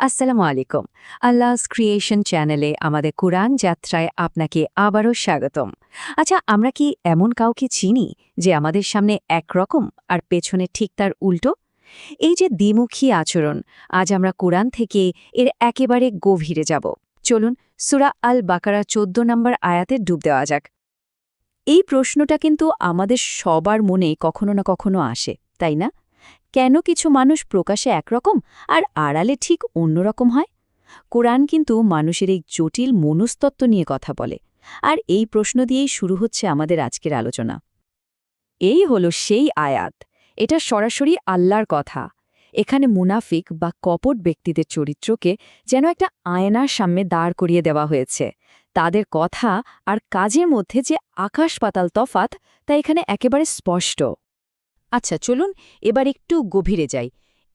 আসসালামু আলাইকুম। আল্লাহস ক্রিয়েশন চ্যানেলে আমাদের কোরআন যাত্রায় আপনাকে আবারও স্বাগতম। আচ্ছা আমরা কি এমন কাউকে চিনি যে আমাদের সামনে একরকম আর পেছনে ঠিক তার উল্টো? এই যে দ্বিমুখী আচরণ, আজ আমরা কোরআন থেকে এর একেবারে গভীরে যাব। চলুন, সুরা আল বাকারা চোদ্দ নম্বর আয়াতে ডুব দেওয়া যাক। এই প্রশ্নটা কিন্তু আমাদের সবার মনে কখনো না কখনো আসে, তাই না? কেন কিছু মানুষ প্রকাশে একরকম আর আড়ালে ঠিক অন্যরকম হয়? কোরআন কিন্তু মানুষের এই জটিল মনস্তত্ত্ব নিয়ে কথা বলে। আর এই প্রশ্ন দিয়েই শুরু হচ্ছে আমাদের আজকের আলোচনা। এই হল সেই আয়াত। এটা সরাসরি আল্লাহর কথা। এখানে মুনাফিক বা কপট ব্যক্তিদের চরিত্রকে যেন একটা আয়নার সামনে দাঁড় করিয়ে দেওয়া হয়েছে। তাদের কথা আর কাজের মধ্যে যে আকাশ পাতাল তফাত তা এখানে একেবারে স্পষ্ট। আচ্ছা চলুন এবার একটু গভীরে যাই।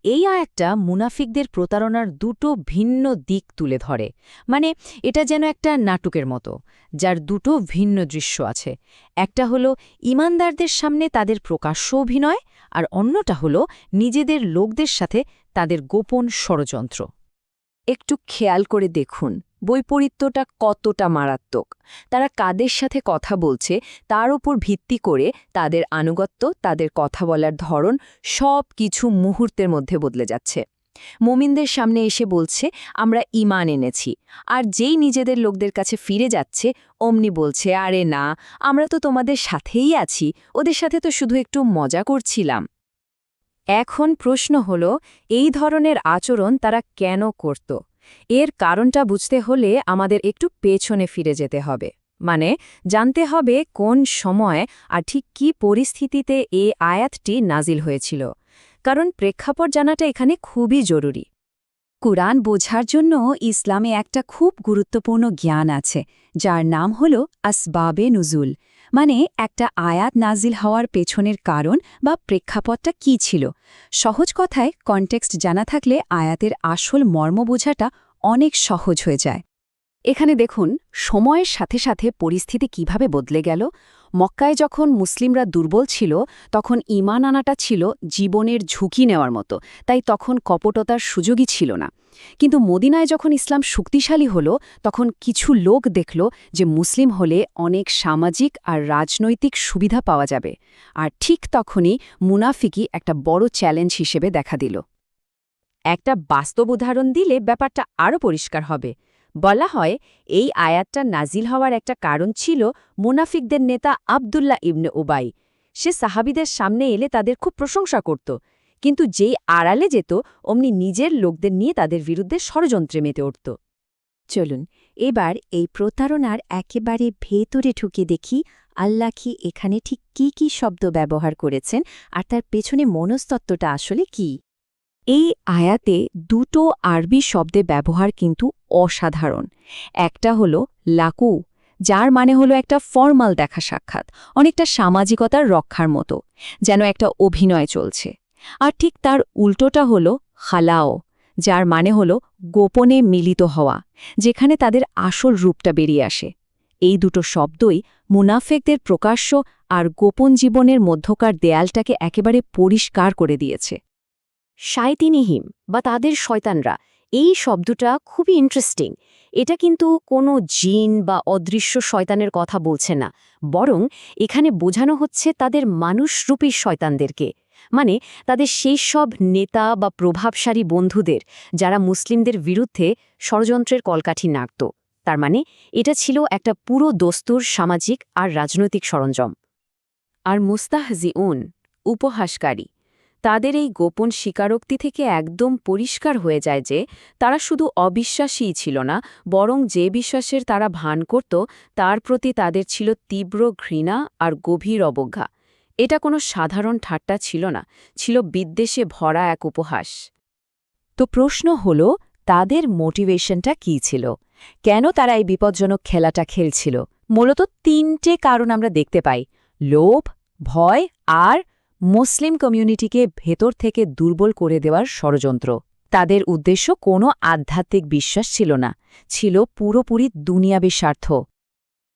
এই আয়াতটা মুনাফিকদের প্রতারণার দুটো ভিন্ন দিক তুলে ধরে। মানে এটা যেন একটা নাটকের মতো, যার দুটো ভিন্ন দৃশ্য আছে। একটা হলো ইমানদারদের সামনে তাদের প্রকাশ্য অভিনয়, আর অন্যটা হলো নিজেদের লোকদের সাথে তাদের গোপন ষড়যন্ত্র। একটু খেয়াল করে দেখুন। বৈপরীত্যটা কতটা মারাত্মক? তারা কাদের সাথে কথা বলছে, তার উপর ভিত্তি করে তাদের আনুগত্য, তাদের কথা বলার ধরন সব কিছু মুহূর্তের মধ্যে বদলে যাচ্ছে। মোমিনদের সামনে এসে বলছে, আমরা ইমান এনেছি। আর যেই নিজেদের লোকদের কাছে ফিরে যাচ্ছে, অমনি বলছে, আরে না, আমরা তো তোমাদের সাথেই আছি, ওদের সাথে তো শুধু একটু মজা করছিলাম। এখন প্রশ্ন হল, এই ধরনের আচরণ তারা কেন করত? এর কারণটা বুঝতে হলে আমাদের একটু পেছনে ফিরে যেতে হবে। মানে জানতে হবে কোন সময় আর ঠিক কী পরিস্থিতিতে এ আয়াতটি নাজিল হয়েছিল। কারণ প্রেক্ষাপট জানাটা এখানে খুবই জরুরি। কুরআন বোঝার জন্য ইসলামে একটা খুব গুরুত্বপূর্ণ জ্ঞান আছে, যার নাম হল আসবাবে নুজুল। মানে একটা আয়াত নাজিল হওয়ার পেছনের কারণ বা প্রেক্ষাপটটা কি ছিল? সহজ কথায় কনটেক্সট জানা থাকলে আয়াতের আসল মর্ম বোঝাটা অনেক সহজ হয়ে যায়। এখানে দেখুন, সময়ের সাথে সাথে পরিস্থিতি কীভাবে বদলে গেল। মক্কায় যখন মুসলিমরা দুর্বল ছিল, তখন ইমান আনাটা ছিল জীবনের ঝুঁকি নেওয়ার মতো, তাই তখন কপটতার সুযোগই ছিল না। কিন্তু মদিনায় যখন ইসলাম শক্তিশালী হল, তখন কিছু লোক দেখল যে মুসলিম হলে অনেক সামাজিক আর রাজনৈতিক সুবিধা পাওয়া যাবে। আর ঠিক তখনই মুনাফিকি একটা বড় চ্যালেঞ্জ হিসেবে দেখা দিল। একটা বাস্তব উদাহরণ দিলে ব্যাপারটা আরও পরিষ্কার হবে। বলা হয়, এই আয়াতটা নাজিল হওয়ার একটা কারণ ছিল মুনাফিকদের নেতা আবদুল্লাহ ইবনে উবাই। সে সাহাবিদের সামনে এলে তাদের খুব প্রশংসা করত। কিন্তু যেই আড়ালে যেত, অমনি নিজের লোকদের নিয়ে তাদের বিরুদ্ধে ষড়যন্ত্রে মেতে উঠত। চলুন, এবার এই প্রতারণার একেবারে ভেতরে ঢুকে দেখি আল্লাহ কি এখানে ঠিক কি কি শব্দ ব্যবহার করেছেন আর তার পেছনে মনস্তত্ত্বটা আসলে কি। এই আয়াতে দুটো আরবি শব্দে ব্যবহার কিন্তু অসাধারণ। একটা হল লাকু, যার মানে হলো একটা ফর্মাল দেখা সাক্ষাৎ, অনেকটা সামাজিকতার রক্ষার মতো, যেন একটা অভিনয় চলছে। আর ঠিক তার উল্টোটা হল খালাও যার মানে হল গোপনে মিলিত হওয়া, যেখানে তাদের আসল রূপটা বেরিয়ে আসে। এই দুটো শব্দই মুনাফেকদের প্রকাশ্য আর গোপন জীবনের মধ্যকার দেয়ালটাকে একেবারে পরিষ্কার করে দিয়েছে। শায়তিনিহিম বা তাদের শয়তানরা এই শব্দটা খুবই ইন্টারেস্টিং এটা কিন্তু কোনো জিন বা অদৃশ্য শয়তানের কথা বলছে না, বরং এখানে বোঝানো হচ্ছে তাদের মানুষরূপী শয়তানদেরকে। মানে তাদের সেই সব নেতা বা প্রভাবশালী বন্ধুদের যারা মুসলিমদের বিরুদ্ধে ষড়যন্ত্রের কলকাঠি নাড়ত। তার মানে এটা ছিল একটা পুরো দস্তুর সামাজিক আর রাজনৈতিক সরঞ্জাম। আর মুস্তাহজি মুস্তাহজিউন, উপহাসকারী। তাদের এই গোপন স্বীকারোক্তি থেকে একদম পরিষ্কার হয়ে যায় যে, তারা শুধু অবিশ্বাসীই ছিল না, বরং যে বিশ্বাসের তারা ভান করত, তার প্রতি তাদের ছিল তীব্র ঘৃণা আর গভীর অবজ্ঞা। এটা কোনো সাধারণ ঠাট্টা ছিল না, ছিল বিদ্বেষে ভরা এক উপহাস। তো প্রশ্ন হল, তাদের মোটিভেশনটা কী ছিল? কেন তারা এই বিপজ্জনক খেলাটা খেলছিল? মূলত তিনটে কারণ আমরা দেখতে পাই। লোভ, ভয় আর মুসলিম কমিউনিটিকে ভেতর থেকে দুর্বল করে দেওয়ার ষড়যন্ত্র। তাদের উদ্দেশ্য কোনো আধ্যাত্মিক বিশ্বাস ছিল না, ছিল পুরোপুরি দুনিয়াবী স্বার্থ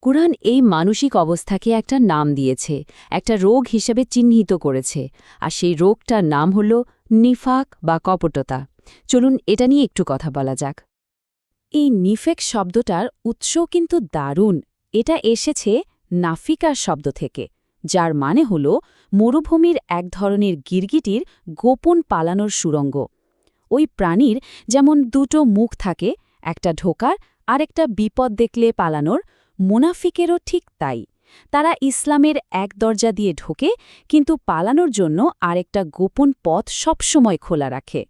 কুরআন এই মানসিক অবস্থাকে একটা নাম দিয়েছে, একটা রোগ হিসেবে চিহ্নিত করেছে, আর সেই রোগটার নাম হল নিফাক বা কপটতা। চলুন এটা নিয়ে একটু কথা বলা যাক। এই নিফেক শব্দটার উৎস কিন্তু দারুণ। এটা এসেছে নাফিকার শব্দ থেকে। যার মানে হল মরুভূমির এক ধরনের গিরগিটির গোপন পালানোর সুরঙ্গ। ওই প্রাণীর যেমন দুটো মুখ থাকে, একটা ঢোকার আর একটা বিপদ দেখলে পালানোর, মুনাফিকেরও ঠিক তাই। তারা ইসলামের এক দরজা দিয়ে ঢোকে, কিন্তু পালানোর জন্য আরেকটা গোপন পথ সবসময় খোলা রাখে।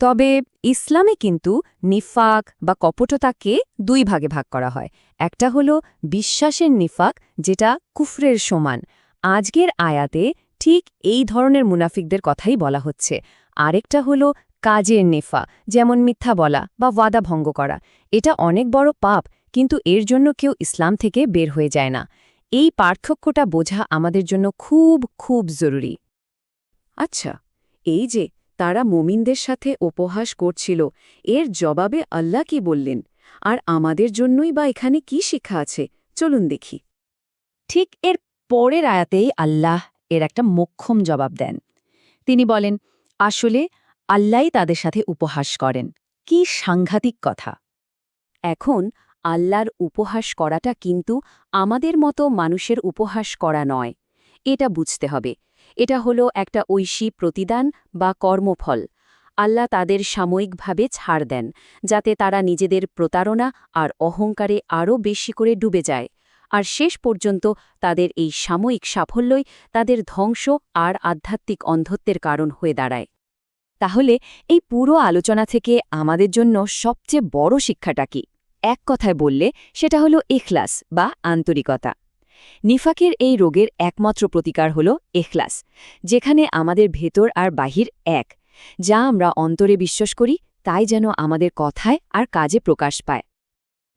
তবে ইসলামে কিন্তু নিফাক বা কপটতাকে দুই ভাগে ভাগ করা হয়। একটা হলো বিশ্বাসের নিফাক, যেটা কুফরের সমান। আজকের আয়াতে ঠিক এই ধরনের মুনাফিকদের কথাই বলা হচ্ছে। আরেকটা হলো কাজের নেফা, যেমন মিথ্যা বলা বা ওয়াদা ভঙ্গ করা। এটা অনেক বড় পাপ, কিন্তু এর জন্য কেউ ইসলাম থেকে বের হয়ে যায় না। এই পার্থক্যটা বোঝা আমাদের জন্য খুব খুব জরুরি। আচ্ছা এই যে তারা মোমিনদের সাথে উপহাস করছিল, এর জবাবে আল্লাহ কি বললেন? আর আমাদের জন্যই বা এখানে কি শিক্ষা আছে? চলুন দেখি। ঠিক এর পরের আয়াতেই আল্লাহ এর একটা মোক্ষম জবাব দেন। তিনি বলেন, আসলে আল্লাহই তাদের সাথে উপহাস করেন। কি সাংঘাতিক কথা। এখন আল্লাহর উপহাস করাটা কিন্তু আমাদের মতো মানুষের উপহাস করা নয়। এটা বুঝতে হবে। এটা হলো একটা ঐশী প্রতিদান বা কর্মফল। আল্লাহ তাদের সাময়িকভাবে ছাড় দেন, যাতে তারা নিজেদের প্রতারণা আর অহংকারে আরও বেশি করে ডুবে যায়। আর শেষ পর্যন্ত তাদের এই সাময়িক সাফল্যই তাদের ধ্বংস আর আধ্যাত্মিক অন্ধত্বের কারণ হয়ে দাঁড়ায়। তাহলে এই পুরো আলোচনা থেকে আমাদের জন্য সবচেয়ে বড় শিক্ষাটা কি? এক কথায় বললে সেটা হলো এখলাস বা আন্তরিকতা। নিফাকের এই রোগের একমাত্র প্রতিকার হল এখলাস যেখানে আমাদের ভেতর আর বাহির এক। যা আমরা অন্তরে বিশ্বাস করি, তাই যেন আমাদের কথায় আর কাজে প্রকাশ পায়।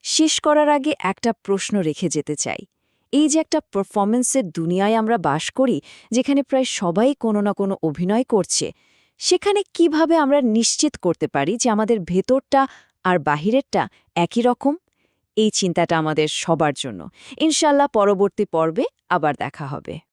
শেষ করার আগে একটা প্রশ্ন রেখে যেতে চাই। এই যে একটা পারফরমেন্সের দুনিয়ায় আমরা বাস করি, যেখানে প্রায় সবাই কোনো না কোনো অভিনয় করছে, সেখানে কীভাবে আমরা নিশ্চিত করতে পারি যে আমাদের ভেতরটা আর বাহিরেরটা একই রকম? এই চিন্তাটা আমাদের সবার জন্য। ইনশাল্লাহ পরবর্তী পর্বে আবার দেখা হবে।